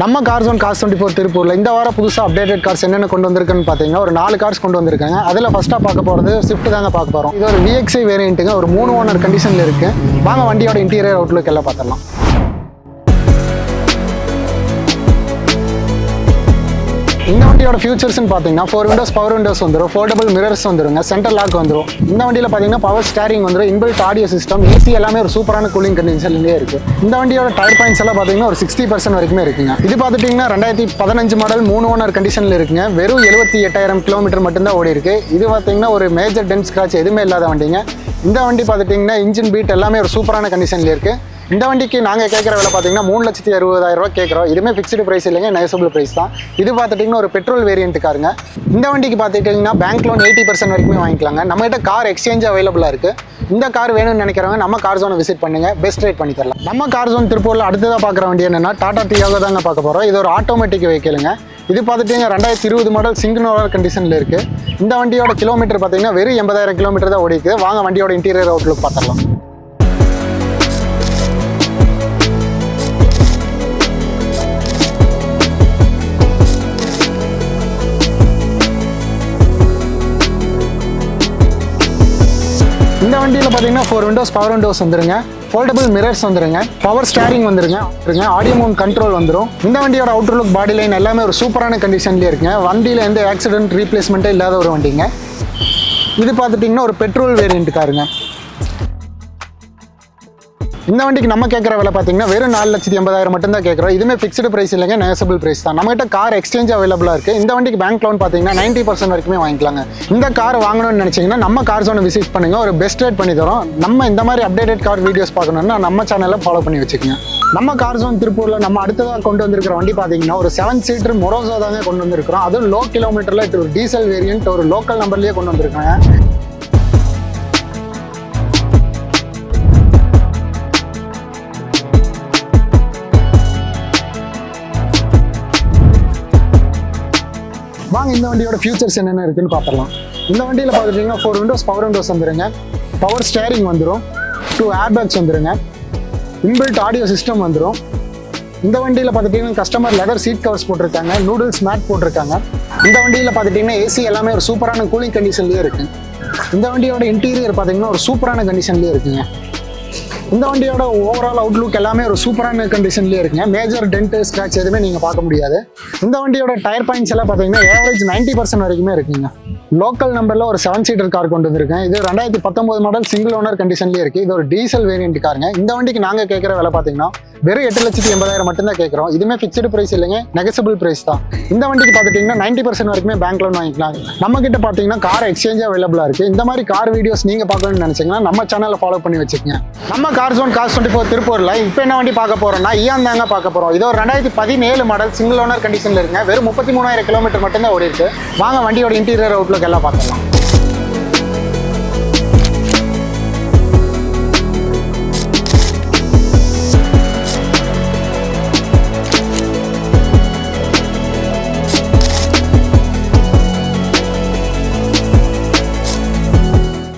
நம்ம car zone car twenty four திருப்பூரில் இந்த வாரம் புதுசாக அப்டேட்டட் கார்ஸ் என்னென்ன கொண்டு வந்திருக்குன்னு பார்த்தீங்கன்னா ஒரு நாலு கார்ஸ் கொண்டு வந்திருக்காங்க. அதில் ஃபஸ்ட்டாக பார்க்க போகிறது ஸ்விஃப்ட் தாங்க பார்க்க போகிறோம் இது ஒரு விஎக்ஸி வேரியண்ட்டுங்க ஒரு மூணு ஓனர் கண்டிஷனில் இருக்குது வாங்க வண்டியோட இன்டீரியர் அவுட்லுக் எல்லாம் பார்த்துடலாம். வண்டியோட ஃபியூச்சர்ஸ்னு பார்த்தீங்கன்னா ஃபோர் விண்டோஸ் பவர் விண்டோஸ் வந்துடும் ஃபோல்டபுள் மிரர்ஸ் வந்துருங்க. சென்டர் லாக் வந்துடும் இந்த வண்டியில் பார்த்தீங்கன்னா பவர் ஸ்டேரிங் வந்துடும் இன்பில்ட் ஆடியோ சிஸ்டம் ஏசி எல்லாமே ஒரு சூப்பரான கூலிங் கண்டிஷன்லேயே இருக்குது இந்த வண்டியோட டயர் பாயிண்ட்ஸ் எல்லாம் பார்த்தீங்கன்னா ஒரு சிக்ஸ்டி பர்சன்ட் வரைக்குமே இருக்குங்க. இது பார்த்துட்டிங்கன்னா ரெண்டாயிரத்தி பதினஞ்சு மாடல் மூணு ஓனர் கண்டிஷனில் இருக்குங்க. வெறும் எழுபத்தி எட்டாயிரம் கிலோமீட்டர் மட்டும்தான் ஓடி இருக்கு இது பார்த்தீங்கன்னா ஒரு மேஜர் டென்ட் ஸ்க்ராட்ச் எதுவுமே இல்லாத வண்டிங்க. இந்த வண்டி பார்த்துட்டிங்கன்னா இன்ஜின் பீட் எல்லாமே ஒரு சூப்பரான கண்டிஷனில் இருக்குது இந்த வண்டிக்கு நாங்கள் கேட்குற விலை பார்த்தீங்கன்னா மூணு லட்சத்தி அறுபதாயிரம் கேட்குறோம். இதுவுமே ஃபிக்ஸ்டு ப்ரைஸ் இல்லைங்க நெகசபிள் ப்ரைஸ் தான். இது பார்த்துட்டிங்கன்னா ஒரு பெட்ரோல் வேரியண்ட்டுக்காருங்க காருங்க. இந்த வண்டிக்கு பார்த்துட்டிங்கன்னா பேங்க் லோன் எயிட்டி பர்சன்ட் வரைக்குமே வாங்கிக்கலாங்க. நம்மகிட்ட கார் எக்ஸ்சேஞ்ச் அவைலபிளாக இருக்குது இந்த கார் வேணும்னு நினைக்கிறவங்க நம்ம கார் ஜோனை விசிட் பண்ணுங்க. பெஸ்ட் ரேட் பண்ணி தரலாம். நம்ம கார் ஜோன் திருப்பூரில் அடுத்ததாக பார்க்குற வண்டி என்னன்னா டாடா டியாகோ தாங்க பார்க்க போகிறோம் இது ஒரு ஆட்டோமேட்டிக் வெஹிக்கிளுங்க இது பார்த்துட்டிங்க ரெண்டாயிரத்தி இருபது மாடல் சிங்கிள் ஓனர் கண்டிஷனில் இருக்குது இந்த வண்டியோட கிலோமீட்டர் பார்த்தீங்கன்னா வெறும் எண்பதாயிரம் கிலோமீட்டர் தான் ஓடிக்குது வாங்க வண்டியோட இன்டீரியர் அவுட்லுக் பார்த்துடலாம். இந்த வண்டியில் பார்த்தீங்கன்னா ஃபோர் விண்டோஸ் பவர் விண்டோஸ் வந்துருங்க. ஃபோல்டபுள் மிரர்ஸ் வந்துருங்க. பவர் ஸ்டேரிங் வந்துருங்க. வந்துருங்க. ஆடியோ மவுண்ட் கண்ட்ரோல் வந்துடும் இந்த வண்டியோட அவுட்டர் லுக் பாடி லைன் எல்லாமே ஒரு சூப்பரான கண்டிஷன்லேயே இருக்குங்க. வண்டியில் எந்த ஆக்சிடென்ட் ரீப்ளேஸ்மெண்ட்டே இல்லாத ஒரு வண்டிங்க. இது பார்த்துட்டிங்கன்னா ஒரு பெட்ரோல் வேரியண்ட் காருங்க இந்த வண்டிக்கு நம்ம கேட்குற விலை பார்த்தீங்கன்னா வெறும் நாலு லட்சத்தி எண்பதாயிரம் மட்டும் தான் கேட்குறோம். இதுவுமே ஃபிக்ஸ்டு ப்ரைஸ் இல்லைங்க நேசபிள் ப்ரைஸ் தான். நம்மகிட்ட கார் எக்ஸ்சேஞ்ச் அவைலபிளாக இருக்குது இந்த வண்டிக்கு பேங்க் லோன் பார்த்தீங்கன்னா நைன்ட்டி பர்சன்ட் வரைக்குமே வாங்கிக்கலாங்க. இந்த கார் வாங்கணும்னு நினச்சிங்கன்னா நம்ம கார் ஜோனை விசிட் பண்ணுங்க. ஒரு பெஸ்ட் ரேட் பண்ணி தரோம். நம்ம இந்த மாதிரி அப்டேட்டட் கார் வீடியோஸ் பார்க்கணும்னா நம்ம சேனலில் ஃபாலோ பண்ணி வச்சுக்கோங்க. நம்ம கார் ஜோன் திருப்பூரில் நம்ம அடுத்ததாக கொண்டு வந்திருக்கிற வண்டி பார்த்தீங்கன்னா ஒரு செவன் சீட்டர் மொரோசோ தாங்க கொண்டு வந்திருக்கிறோம். அதுவும் லோ கிலோமீட்டரில் இது ஒரு டீசல் வேரியன்ட் ஒரு லோக்கல் நம்பர்லேயே கொண்டு வந்திருக்காங்க. இந்த வண்டியோட ஃபியூச்சர்ஸ் என்னென்ன இருக்குன்னு பார்த்துடலாம். இந்த வண்டியில் பார்த்துட்டிங்கன்னா ஃபோர் விண்டோஸ் பவர் விண்டோஸ் வந்துருங்க. பவர் ஸ்டேரிங் வந்துடும் டூ ஏர்பேக்ஸ் வந்துருங்க. இன்பில்ட் ஆடியோ சிஸ்டம் வந்துடும் இந்த வண்டியில் பார்த்துட்டிங்கன்னா கஸ்டமர் லெதர் சீட் கவர்ஸ் போட்டிருக்காங்க நூடுல்ஸ் மேட் போட்டிருக்காங்க. இந்த வண்டியில் பார்த்துட்டிங்கன்னா ஏசி எல்லாமே ஒரு சூப்பரான கூலிங் கண்டிஷன்லேயே இருக்குது இந்த வண்டியோட இன்டீரியர் பார்த்தீங்கன்னா ஒரு சூப்பரான கண்டிஷன்லேயே இருக்குங்க. இந்த வண்டியோட ஓவரால் அவுட்லுக் எல்லாமே ஒரு சூப்பரான கண்டிஷன்லேயே இருக்குங்க. மேஜர் டென்ட் ஸ்க்ராட்ச் எதுவுமே நீங்கள் பார்க்க முடியாது. இந்த வண்டியோட டயர் பாயிண்ட்ஸ் எல்லாம் பார்த்தீங்கன்னா ஏவரேஜ் நைன்ட்டி பர்சன்ட் வரைக்குமே இருக்குங்க. லோக்கல் நம்பரில் ஒரு செவன் சீட்டர் கார் கொண்டு வந்திருக்கேன். இது ரெண்டாயிரத்தி பத்தொம்பது மாடல் சிங்கிள் ஓனர் கண்டிஷன்லேயே இருக்குது இது ஒரு டீசல் வேரியன்ட் காருங்க இந்த வண்டிக்கு நாங்கள் கேட்குற விலை பார்த்தீங்கன்னா வெறும் எட்டு லட்சத்தி எண்பதாயிரம் மட்டும்தான் கேட்குறோம். இதுவுமே ஃபிக்ஸ்டு ப்ரைஸ் இல்லைங்க. நெகசபிள் ப்ரைஸ் தான். இந்த வண்டிக்கு பார்த்துட்டிங்கன்னா நைன்ட்டி பர்சன்ட் வரைக்குமே பேங்க் லோன் வாங்கிக்கலாம். நம்ம கிட்ட பார்த்தீங்கன்னா கார் எக்ஸ்சேஞ்ச் அவைலபிளாக இருக்குது இந்த மாதிரி கார் வீடியோஸ் நீங்கள் பார்க்கணும்னு நினச்சிங்கன்னா நம்ம சேனலை ஃபாலோ பண்ணி வச்சுக்கோங்க. நம்ம car zone car twenty four திருப்பூரில். இப்போ என்ன வண்டி பார்க்க போகிறோம்னா இயான் தாங்க பார்க்க போகிறோம் இது ஒரு ரெண்டாயிரத்தி பதினேழு மாடல் சிங்கிள் ஓனர் கண்டிஷனில் இருக்குங்க. வெறும் முப்பத்தி மூணாயிரம் கிலோமீட்டர் மட்டும்தான் ஓடி இருக்கு வாங்க வண்டியோட இன்டீரியர் அவுட்லுக்கு எல்லாம் பார்க்கலாம்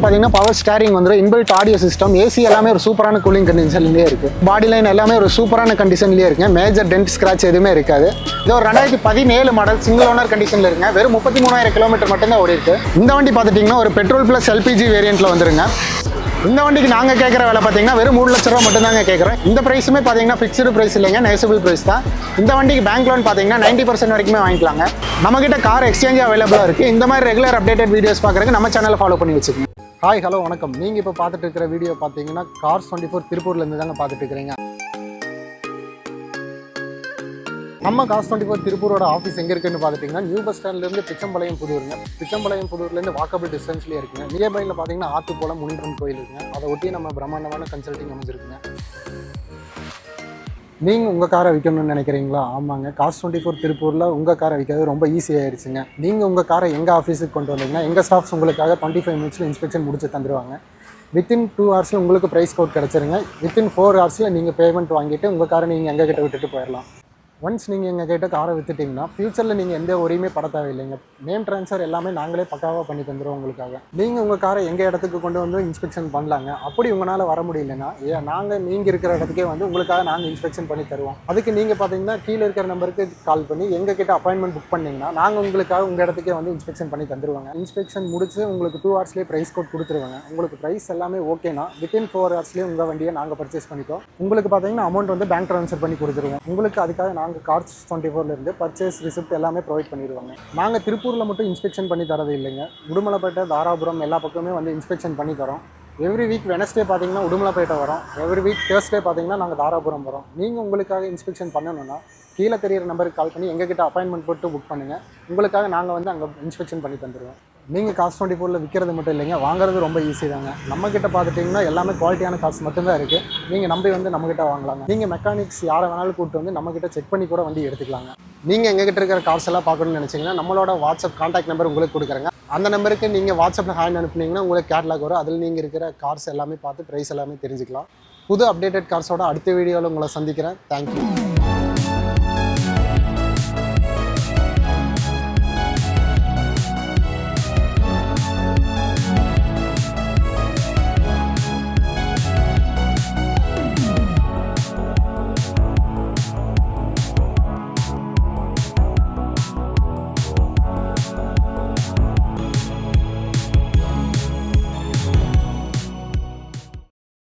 பார்த்தீங்கன்னா பவர் ஸ்டேரிங் வந்துடும் இன்பில்ட் ஆடியோ சிஸ்டம் ஏசி எல்லாமே ஒரு சூப்பரான கூலிங் கண்டிஷன்லேயே இருக்கு. பாடி லைன் எல்லாமே ஒரு சூப்பரான கண்டிஷன்லேயே இருக்குங்க மேஜர் டென்ட் ஸ்க்ராட்ச் எதுவுமே இருக்காது. இது ஒரு ரெண்டாயிரத்தி பதினேழு மாடல் சிங்கிள் ஓனர் கண்டிஷனில் இருக்குங்க. வெறும் முப்பத்தி மூணாயிரம் கிலோமீட்டர் மட்டும்தான் ஓடி இருக்கு. இந்த வண்டி பார்த்துட்டிங்கன்னா ஒரு பெட்ரோல் ப்ளஸ் எல்பிஜி வேரியண்ட்டில் வந்துருங்க. இந்த வண்டிக்கு நாங்கள் கேட்குற விலை பார்த்தீங்கன்னா வெறும் மூணு லட்ச ரூபா மட்டும் தாங்க கேட்குறோம் இந்த ப்ரைஸுமே பார்த்தீங்கன்னா ஃபிக்ஸ்டு ப்ரைஸ் இல்லைங்க நெகசபிள் ப்ரைஸ் தான். இந்த வண்டிக்கு பேங்க் லோன் பார்த்தீங்கன்னா நைன்ட்டி பர்சன்ட் வரைக்குமே வாங்கிக்கலாங்க. நம்மகிட்ட கார் எக்ஸ்சேஞ்ச் அவைலபிளாக இருக்குது இந்த மாதிரி ரெகுலர் அப்டேட்டட் வீடியோஸ் பார்க்குறதுக்கு நம்ம சேனலை ஃபாலோ பண்ணி வச்சுக்கோங்க. ஹாய் ஹலோ வணக்கம். நீங்கள் இப்போ பார்த்துட்டு இருக்கிற வீடியோ பார்த்தீங்கன்னா கார்ஸ் டுவெண்ட்டி ஃபோர் திருப்பூர்லேருந்து தாங்க பார்த்துட்டு இருக்கிறீங்க. நம்ம காஸ் டுவெண்ட்டி ஃபோர் திருப்பூரோட ஆஃபீஸ் எங்கே இருக்குன்னு பார்த்துட்டிங்கன்னா நியூ பஸ் ஸ்டாண்ட்லேருந்து பிச்சம்பாளையம் புதூருங்க. பிச்சம்பாளையம் புதூர்லேருந்து வாக்கபிள் டிஸ்டன்ஸ்லேயே இருக்குங்க. நியர்பையில் பார்த்தீங்கன்னா ஆத்துப்போல முனிப்பன் கோயில் இருக்குங்க. அதை ஒட்டி நம்ம பிரம்மாண்டமான கன்சல்ட்டிங் அமைஞ்சிருக்குங்க. நீங்கள் உங்கள் காரை விற்கணும்னு நினைக்கிறீங்களா? ஆமாங்க. காசு டுவெண்ட்டி ஃபோர் திருப்பூரில் உங்கள் காரை விற்கிறது ரொம்ப ஈஸி ஆயிடுச்சுங்க. நீங்கள் உங்கள் காரை எங்கள் ஆஃபீஸுக்கு கொண்டு வந்தீங்கன்னா எங்கள் ஸ்டாஃப்ஸ் உங்களுக்காக டுவெண்ட்டி ஃபைவ் மினிட்ஸில் இன்ஸ்பெக்ஷன் முடிச்சு தந்துடுவாங்க வித்தின் டூ ஹவர்ஸில் உங்களுக்கு ப்ரைஸ் கோட் கிடச்சிருங்க. வித்தின் ஃபோர் ஹவர்ஸில் நீங்கள் பேமெண்ட் வாங்கிட்டு உங்கள் காரை நீங்கள் எங்கள் கிட்ட விட்டுட்டு போயிடலாம். ஒன்ஸ் நீங்கள் எங்கள் கிட்டே காரை விற்றுட்டிங்கன்னா ஃப்யூச்சரில் நீங்கள் எந்த ஒரையுமே பட தேவையில்லைங்க. நேம் ட்ரான்ஸ்ஃபர் எல்லாமே நாங்களே பக்காவாக பண்ணி தந்துடுவோம் உங்களுக்காக. நீங்கள் உங்கள் காரை எங்கள் இடத்துக்கு கொண்டு வந்து இன்ஸ்பெக்ஷன் பண்ணலாங்க? அப்படி உங்களால் வர முடியலன்னா ஏன் நாங்கள் நீங்கள் இருக்கிற இடத்துக்கே வந்து உங்களுக்காக நாங்கள் இன்ஸ்பெக்ஷன் பண்ணி தருவோம். அதுக்கு நீங்கள் பார்த்தீங்கன்னா கீழே இருக்கிற நம்பருக்கு கால் பண்ணி எங்கள் கிட்ட அப்பாயின்மெண்ட் புக் பண்ணிங்கன்னா நாங்கள் உங்களுக்காக உங்கள் இடத்துக்கே வந்து இன்ஸ்பெக்ஷன் பண்ணி தந்துருவாங்க. இன்ஸ்பெக்ஷன் முடிச்சு உங்களுக்கு டூ ஹவர்ஸ்லேயே ப்ரைஸ் கோட் கொடுத்துருவாங்க. உங்களுக்கு ப்ரைஸ் எல்லாமே ஓகேனா வித்தின் ஃபோர் ஹவர்ஸ்லேயே உங்கள் வண்டியை நாங்கள் பர்ச்சேஸ் பண்ணிக்கோ உங்களுக்கு பார்த்தீங்கன்னா அமௌண்ட் வந்து பேங்க் ட்ரான்ஸ்ஃபர் பண்ணி கொடுத்துருவோம். உங்களுக்கு அதுக்காக நாங்கள் கார்ஸ் டுவெண்ட்டி ஃபோர்லேருந்து பர்ச்சேஸ் ரிசிப்ட் எல்லாமே ப்ரொவைட் பண்ணிடுவாங்க. நாங்கள் திருப்பூரில் மட்டும் இன்ஸ்பெக்ஷன் பண்ணி தரது இல்லைங்க. உடுமலைப்பேட்டை தாராபுரம் எல்லா பக்கமே வந்து இன்ஸ்பெக்ஷன் பண்ணி தரோம். எவ்ரி வீக் வெனஸ்டே பார்த்தீங்கன்னா உடுமலைப்பேட்டை வரோம். எவ்ரி வீக் தேர்ஸ்டே பார்த்தீங்கன்னா நாங்கள் தாராபுரம் வரோம். நீங்கள் உங்களுக்காக இன்ஸ்பெக்ஷன் பண்ணணும்னா கீழே தெரியிற நம்பருக்கு கால் பண்ணி எங்ககிட்ட அப்பாயின்மெண்ட் போட்டு புக் பண்ணுங்கள் உங்களுக்காக நாங்கள் வந்து அங்கே இன்ஸ்பெக்ஷன் பண்ணி தந்துடுவோம் நீங்கள் காசு டுவெண்ட்டி ஃபோரில் விற்கிறது மட்டும் இல்லைங்க வாங்குறது ரொம்ப ஈஸி தாங்க. நம்மக்கிட்ட பார்த்துட்டிங்கன்னா எல்லாமே குவாலிட்டியான காசு மட்டும்தான் இருக்குது நீங்கள் நம்பி வந்து நம்மக்கிட்ட வாங்கலாங்க. நீங்கள் மெக்கானிக்ஸ் யாரை வேணாலும் கூப்பிட்டு வந்து நம்மக்கிட்ட செக் பண்ணி கூட வண்டி எடுத்துக்கலாங்க. நீங்கள் எங்ககிட்ட இருக்கிற கார்ஸ் எல்லாம் பார்க்கணும்னு நினச்சிங்கன்னா நம்மளோட வாட்ஸ்அப் காண்டாக்ட் நம்பர் உங்களுக்கு கொடுக்குறேங்க. அந்த நம்பருக்கு நீங்கள் வாட்ஸ்அப்பில் ஹேண்ட் அனுப்புனீங்கன்னா உங்களுக்கு கேட்லாக் வரும். அதில் நீங்கள் இருக்கிற கார்ஸ் எல்லாமே பார்த்து ப்ரைஸ் எல்லாமே தெரிஞ்சுக்கலாம். புது அப்டேட்டட் கார்ஸோட அடுத்த வீடியோவில் உங்களை சந்திக்கிறேன். தேங்க்யூ